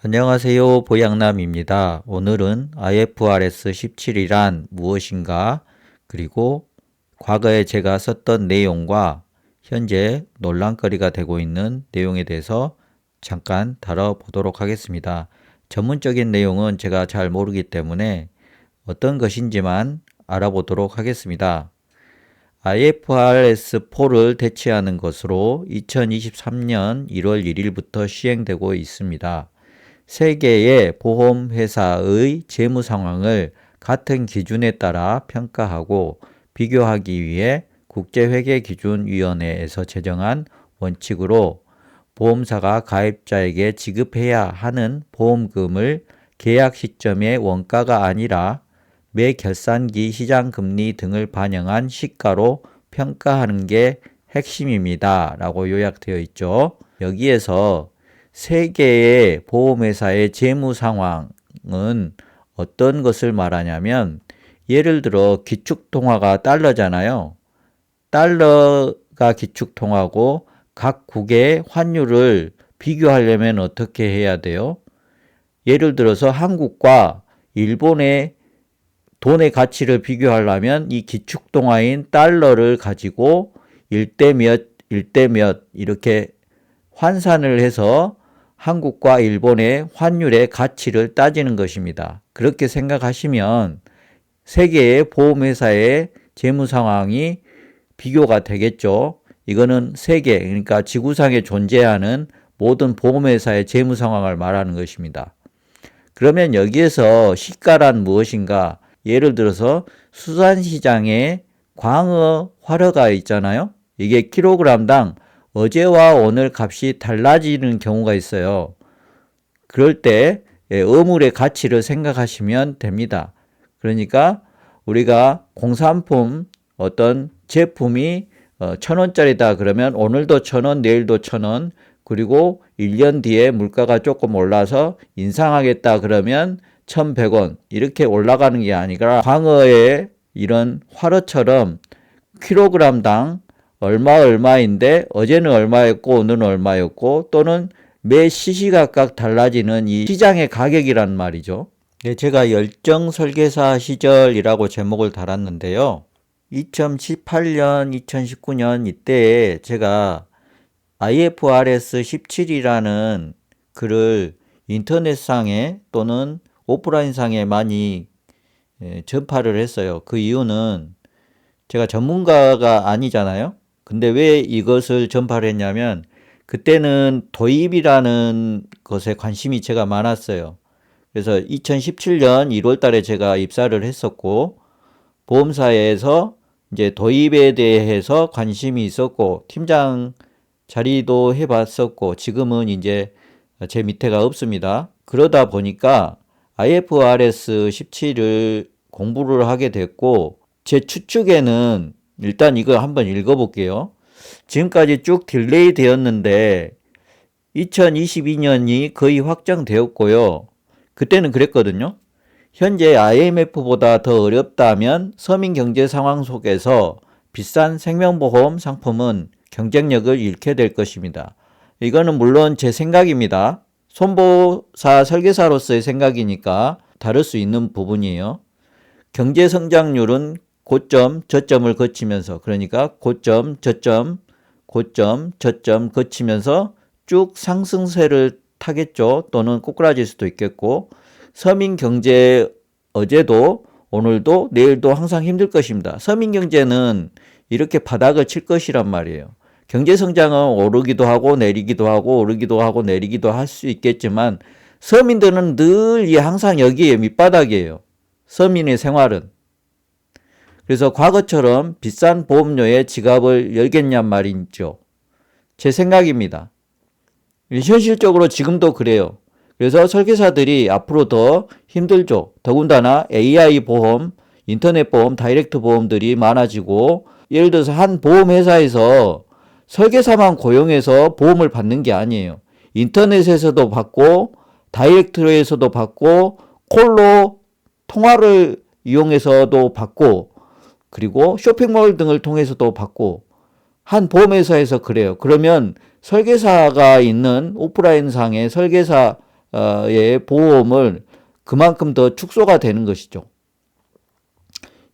안녕하세요. 보양남입니다. 오늘은 IFRS 17이란 무엇인가, 그리고 과거에 제가 썼던 내용과 현재 논란거리가 되고 있는 내용에 대해서 잠깐 다뤄보도록 하겠습니다. 전문적인 내용은 제가 잘 모르기 때문에 어떤 것인지만 알아보도록 하겠습니다. IFRS4를 대체하는 것으로 2023년 1월 1일부터 시행되고 있습니다. 세계의 보험회사의 재무 상황을 같은 기준에 따라 평가하고 비교하기 위해 국제회계기준위원회에서 제정한 원칙으로 보험사가 가입자에게 지급해야 하는 보험금을 계약 시점의 원가가 아니라 매 결산기 시장 금리 등을 반영한 시가로 평가하는 게 핵심입니다. 라고 요약되어 있죠. 여기에서 세계의 보험회사의 재무 상황은 어떤 것을 말하냐면 예를 들어 기축통화가 달러잖아요. 달러가 기축통화고 각 국의 환율을 비교하려면 어떻게 해야 돼요? 예를 들어서 한국과 일본의 돈의 가치를 비교하려면 이 기축통화인 달러를 가지고 1대 몇, 1대 몇 이렇게 환산을 해서 한국과 일본의 환율의 가치를 따지는 것입니다. 그렇게 생각하시면 세계의 보험회사의 재무 상황이 비교가 되겠죠. 이거는 세계, 그러니까 지구상에 존재하는 모든 보험회사의 재무 상황을 말하는 것입니다. 그러면 여기에서 시가란 무엇인가? 예를 들어서 수산시장에 광어, 활어가 있잖아요. 이게 킬로그램당 어제와 오늘 값이 달라지는 경우가 있어요. 그럴 때 예, 어물의 가치를 생각하시면 됩니다. 그러니까 우리가 공산품 어떤 제품이 어, 천 원짜리다 그러면 오늘도 천 원, 내일도 천 원, 그리고 1년 뒤에 물가가 조금 올라서 인상하겠다 그러면 1,100원 이렇게 올라가는 게 아니라 광어의 이런 화로처럼 킬로그램당 얼마 얼마인데 어제는 얼마였고 오늘은 얼마였고 또는 매 시시각각 달라지는 이 시장의 가격이란 말이죠. 네, 제가 열정 설계사 시절이라고 제목을 달았는데요. 2018년, 2019년 이때에 제가 IFRS 17이라는 글을 인터넷상에 또는 오프라인상에 많이 예, 전파를 했어요. 그 이유는 제가 전문가가 아니잖아요. 근데 왜 이것을 전파를 했냐면 그때는 도입이라는 것에 관심이 제가 많았어요. 그래서 2017년 1월 달에 제가 입사를 했었고 보험사에서 이제 도입에 대해서 관심이 있었고 팀장 자리도 해 봤었고 지금은 이제 제 밑에가 없습니다. 그러다 보니까 IFRS 17을 공부를 하게 됐고 제 추측에는 일단 이거 한번 읽어볼게요. 지금까지 쭉 딜레이 되었는데 2022년이 거의 확정되었고요. 그때는 그랬거든요. 현재 IMF보다 더 어렵다면 서민 경제 상황 속에서 비싼 생명보험 상품은 경쟁력을 잃게 될 것입니다. 이거는 물론 제 생각입니다. 손보사 설계사로서의 생각이니까 다를 수 있는 부분이에요. 경제 성장률은 고점, 저점을 거치면서 그러니까 고점, 저점, 고점, 저점 거치면서 쭉 상승세를 타겠죠. 또는 꼬꾸라질 수도 있겠고 서민 경제 어제도 오늘도 내일도 항상 힘들 것입니다. 서민 경제는 이렇게 바닥을 칠 것이란 말이에요. 경제 성장은 오르기도 하고 내리기도 하고 오르기도 하고 내리기도 할 수 있겠지만 서민들은 늘 항상 여기에 밑바닥이에요. 서민의 생활은. 그래서 과거처럼 비싼 보험료에 지갑을 열겠냔 말이죠. 제 생각입니다. 현실적으로 지금도 그래요. 그래서 설계사들이 앞으로 더 힘들죠. 더군다나 AI 보험, 인터넷 보험, 다이렉트 보험들이 많아지고 예를 들어서 한 보험회사에서 설계사만 고용해서 보험을 받는 게 아니에요. 인터넷에서도 받고 다이렉트로에서도 받고 콜로 통화를 이용해서도 받고 그리고 쇼핑몰 등을 통해서도 받고 한 보험회사에서 그래요. 그러면 설계사가 있는 오프라인 상의 설계사 의 보험을 그만큼 더 축소가 되는 것이죠.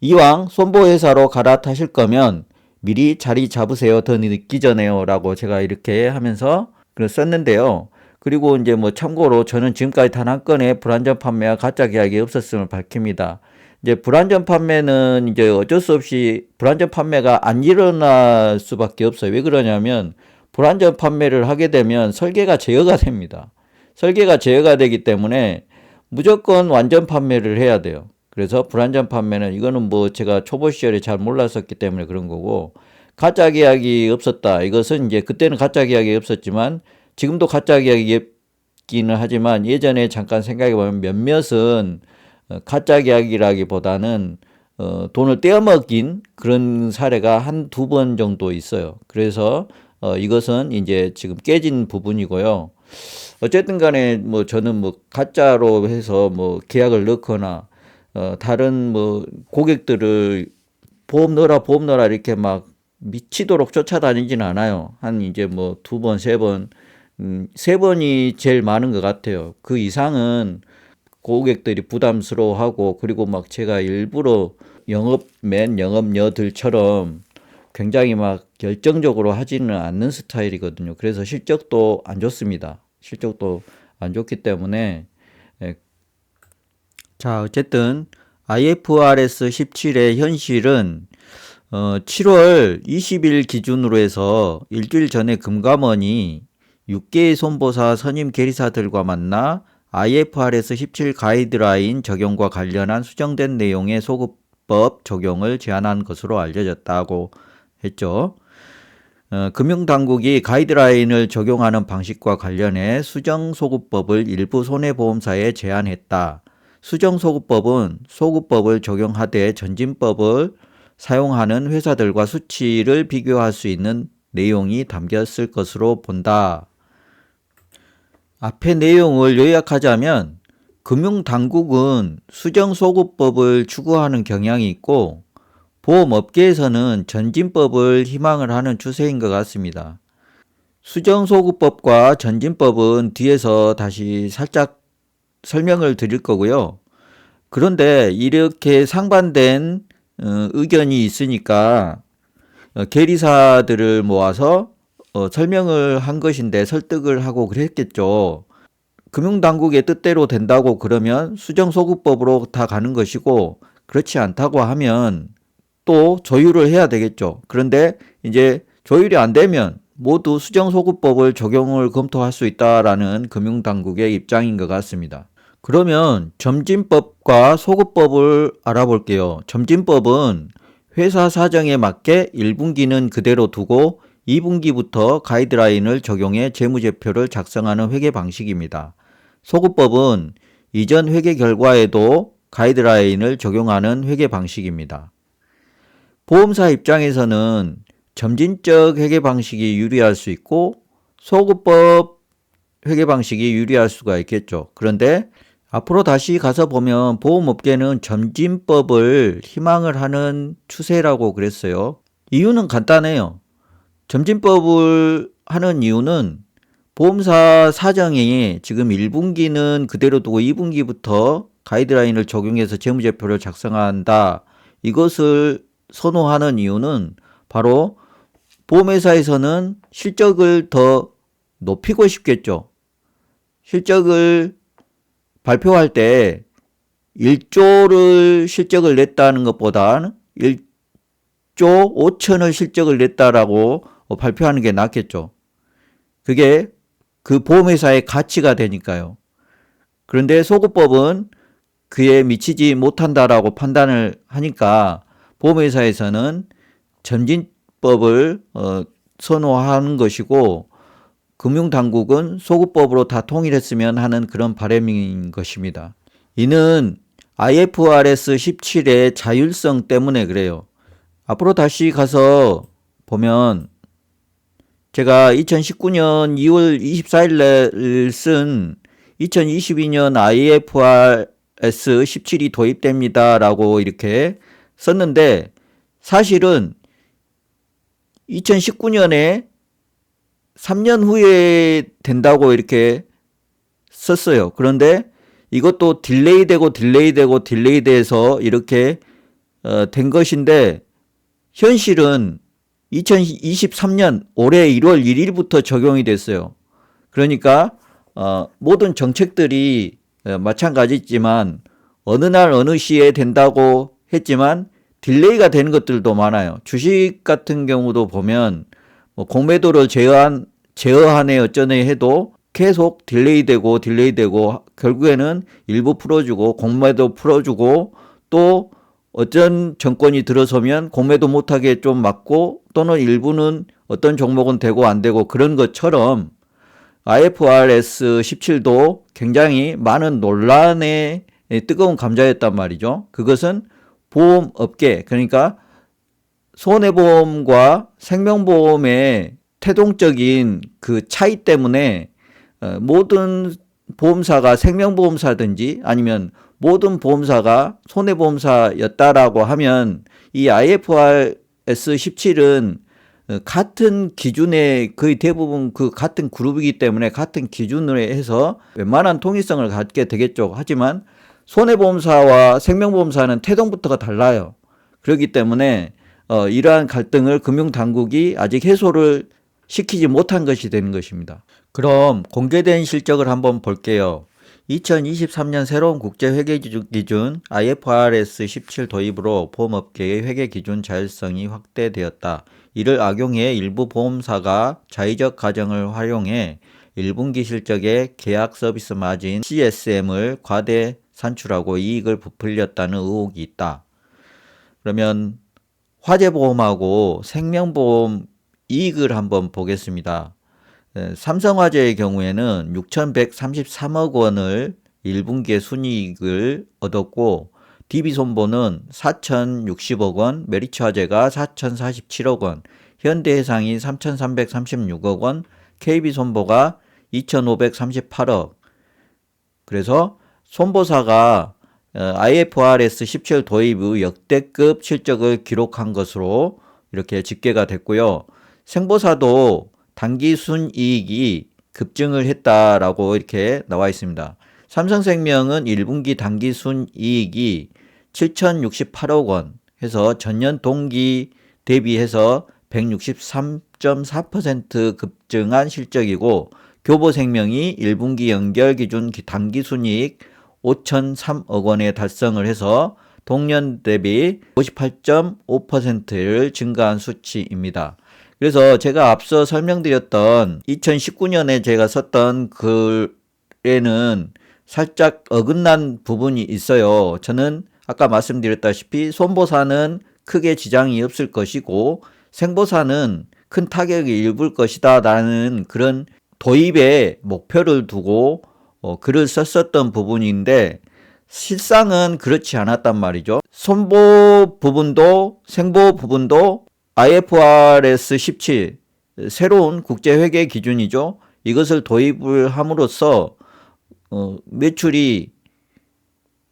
이왕 손보회사로 갈아타실 거면 미리 자리 잡으세요. 더 늦기 전에요. 라고 제가 이렇게 하면서 글 썼는데요. 그리고 이제 뭐 참고로 저는 지금까지 단 한 건의 불안전 판매와 가짜 계약이 없었음을 밝힙니다. 이제 불안전 판매는 이제 어쩔 수 없이 불안전 판매가 안 일어날 수밖에 없어요. 왜 그러냐면 불안전 판매를 하게 되면 설계가 제어가 됩니다. 설계가 제어가 되기 때문에 무조건 완전 판매를 해야 돼요. 그래서 불안전 판매는 이거는 뭐 제가 초보 시절에 잘 몰랐었기 때문에 그런 거고 가짜 계약이 없었다. 이것은 이제 그때는 가짜 계약이 없었지만 지금도 가짜 계약이기는 하지만 예전에 잠깐 생각해 보면 몇몇은 어, 가짜 계약이라기보다는 어, 돈을 떼어먹긴 그런 사례가 한 두 번 정도 있어요. 그래서 어, 이것은 이제 지금 깨진 부분이고요. 어쨌든 간에 뭐 저는 뭐 가짜로 해서 뭐 계약을 넣거나 어, 다른 뭐 고객들을 보험 넣어라 보험 넣어라 이렇게 막 미치도록 쫓아다니진 않아요. 한 이제 뭐 두 번, 세 번, 음, 세 번이 제일 많은 것 같아요. 그 이상은 고객들이 부담스러워하고 그리고 막 제가 일부러 영업맨, 영업녀들처럼 굉장히 막 결정적으로 하지는 않는 스타일이거든요. 그래서 실적도 안 좋습니다. 실적도 안 좋기 때문에 예. 자 어쨌든 IFRS 17의 현실은 어, 7월 20일 기준으로 해서 일주일 전에 금감원이 6개의 손보사 선임 계리사들과 만나 IFRS 17 가이드라인 적용과 관련한 수정된 내용의 소급법 적용을 제안한 것으로 알려졌다고 했죠. 어, 금융당국이 가이드라인을 적용하는 방식과 관련해 수정소급법을 일부 손해보험사에 제안했다. 수정소급법은 소급법을 적용하되 전진법을 사용하는 회사들과 수치를 비교할 수 있는 내용이 담겼을 것으로 본다. 앞의 내용을 요약하자면 금융당국은 수정소급법을 추구하는 경향이 있고 보험업계에서는 전진법을 희망을 하는 추세인 것 같습니다. 수정소급법과 전진법은 뒤에서 다시 살짝 설명을 드릴 거고요. 그런데 이렇게 상반된 어, 의견이 있으니까 어, 계리사들을 모아서 어, 설명을 한 것인데 설득을 하고 그랬겠죠. 금융당국의 뜻대로 된다고 그러면 수정소급법으로 다 가는 것이고 그렇지 않다고 하면 또 조율을 해야 되겠죠. 그런데 이제 조율이 안 되면 모두 수정소급법을 적용을 검토할 수 있다라는 금융당국의 입장인 것 같습니다. 그러면 점진법과 소급법을 알아볼게요. 점진법은 회사 사정에 맞게 1분기는 그대로 두고 2분기부터 가이드라인을 적용해 재무제표를 작성하는 회계 방식입니다. 소급법은 이전 회계 결과에도 가이드라인을 적용하는 회계 방식입니다. 보험사 입장에서는 점진적 회계 방식이 유리할 수 있고 소급법 회계 방식이 유리할 수가 있겠죠. 그런데 앞으로 다시 가서 보면 보험업계는 점진법을 희망을 하는 추세라고 그랬어요. 이유는 간단해요. 점진법을 하는 이유는 보험사 사정이 지금 1분기는 그대로 두고 2분기부터 가이드라인을 적용해서 재무제표를 작성한다. 이것을 선호하는 이유는 바로 보험회사에서는 실적을 더 높이고 싶겠죠. 실적을 발표할 때 1조를 실적을 냈다는 것보다는 1조 5천을 실적을 냈다라고 발표하는 게 낫겠죠. 그게 그 보험회사의 가치가 되니까요. 그런데 소급법은 그에 미치지 못한다라고 판단을 하니까 보험회사에서는 전진법을 어, 선호하는 것이고 금융당국은 소급법으로 다 통일했으면 하는 그런 바람인 것입니다. 이는 IFRS 17의 자율성 때문에 그래요. 앞으로 다시 가서 보면 제가 2019년 2월 24일 쓴 2022년 IFRS 17이 도입됩니다. 라고 이렇게 썼는데 사실은 2019년에 3년 후에 된다고 이렇게 썼어요. 그런데 이것도 딜레이 되고 딜레이 되고 딜레이 돼서 이렇게 어, 된 것인데 현실은 2023년 올해 1월 1일부터 적용이 됐어요. 그러니까 어, 모든 정책들이 어, 마찬가지지만 어느 날 어느 시에 된다고 했지만 딜레이가 되는 것들도 많아요. 주식 같은 경우도 보면 뭐 공매도를 제한 제어하네 어쩌네 해도 계속 딜레이 되고 딜레이 되고 결국에는 일부 풀어주고 공매도 풀어주고 또 어떤 정권이 들어서면 공매도 못하게 좀 막고 또는 일부는 어떤 종목은 되고 안 되고 그런 것처럼 IFRS 17도 굉장히 많은 논란의 뜨거운 감자였단 말이죠. 그것은 보험업계, 그러니까 손해보험과 생명보험의 태동적인 그 차이 때문에 어, 모든 보험사가 생명보험사든지 아니면 모든 보험사가 손해보험사였다라고 하면 이 IFRS 17은 어, 같은 기준에 거의 대부분 그 같은 그룹이기 때문에 같은 기준으로 해서 웬만한 통일성을 갖게 되겠죠. 하지만 손해보험사와 생명보험사는 태동부터가 달라요. 그렇기 때문에 어, 이러한 갈등을 금융당국이 아직 해소를 시키지 못한 것이 되는 것입니다. 그럼 공개된 실적을 한번 볼게요. 2023년 새로운 국제 회계 기준 IFRS 17 도입으로 보험업계의 회계 기준 자율성이 확대되었다. 이를 악용해 일부 보험사가 자의적 가정을 활용해 1분기 실적에 계약 서비스 마진 CSM을 과대 산출하고 이익을 부풀렸다는 의혹이 있다. 그러면 화재보험하고 생명보험 이익을 한번 보겠습니다. 삼성화재의 경우에는 6,133억 원을 1분기에 순이익을 얻었고 DB손보는 4,060억 원, 메리츠화재가 4,047억 원, 현대해상이 3,336억 원, KB손보가 2,538억. 그래서 손보사가 IFRS 17 도입 후 역대급 실적을 기록한 것으로 이렇게 집계가 됐고요. 생보사도 단기 순이익이 급증을 했다라고 이렇게 나와 있습니다. 삼성생명은 1분기 단기 순이익이 7,068억 원 해서 전년 동기 대비해서 163.4% 급증한 실적이고 교보생명이 1분기 연결 기준 단기 순이익 5,003억 원에 달성을 해서 동년 대비 58.5%를 증가한 수치입니다. 그래서 제가 앞서 설명드렸던 2019년에 제가 썼던 글에는 살짝 어긋난 부분이 있어요. 저는 아까 말씀드렸다시피 손보사는 크게 지장이 없을 것이고 생보사는 큰 타격이 입을 것이다 라는 그런 도입의 목표를 두고 어, 글을 썼었던 부분인데 실상은 그렇지 않았단 말이죠. 손보 부분도 생보 부분도 IFRS 17 새로운 국제 회계 기준이죠. 이것을 도입을 함으로써 어, 매출이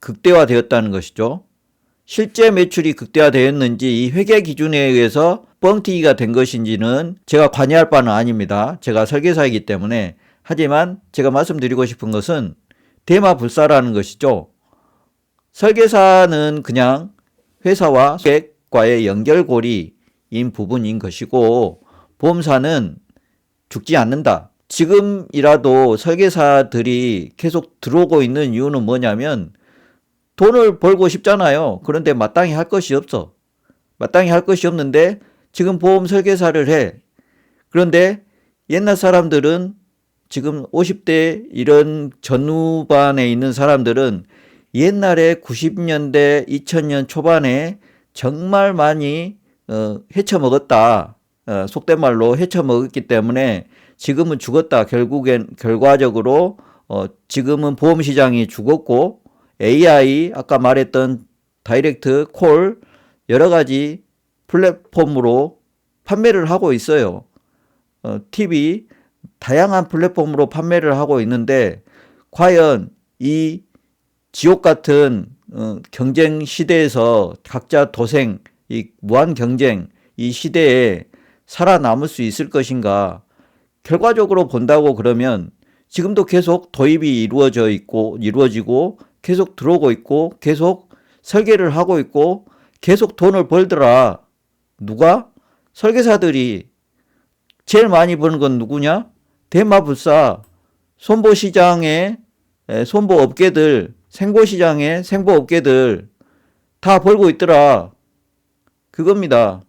극대화되었다는 것이죠. 실제 매출이 극대화되었는지 이 회계 기준에 의해서 뻥튀기가 된 것인지는 제가 관여할 바는 아닙니다. 제가 설계사이기 때문에 하지만 제가 말씀드리고 싶은 것은 대마 불사라는 것이죠. 설계사는 그냥 회사와 고객과의 연결고리 인 부분인 것이고 보험사는 죽지 않는다. 지금이라도 설계사들이 계속 들어오고 있는 이유는 뭐냐면 돈을 벌고 싶잖아요. 그런데 마땅히 할 것이 없어. 마땅히 할 것이 없는데 지금 보험 설계사를 해. 그런데 옛날 사람들은 지금 50대 이런 전후반에 있는 사람들은 옛날에 90년대, 2000년 초반에 정말 많이 어, 헤쳐먹었다. 어, 속된 말로 헤쳐먹었기 때문에 지금은 죽었다. 결국엔 결과적으로 어, 지금은 보험 시장이 죽었고 AI 아까 말했던 다이렉트 콜 여러 가지 플랫폼으로 판매를 하고 있어요. 어, TV 다양한 플랫폼으로 판매를 하고 있는데 과연 이 지옥 같은 어, 경쟁 시대에서 각자 도생 이 무한 경쟁 이 시대에 살아남을 수 있을 것인가? 결과적으로 본다고 그러면 지금도 계속 도입이 이루어져 있고 이루어지고 계속 들어오고 있고 계속 설계를 하고 있고 계속 돈을 벌더라. 누가? 설계사들이 제일 많이 버는 건 누구냐? 대마불사, 손보시장의 에, 손보업계들, 생보시장의 생보업계들 다 벌고 있더라. 그겁니다.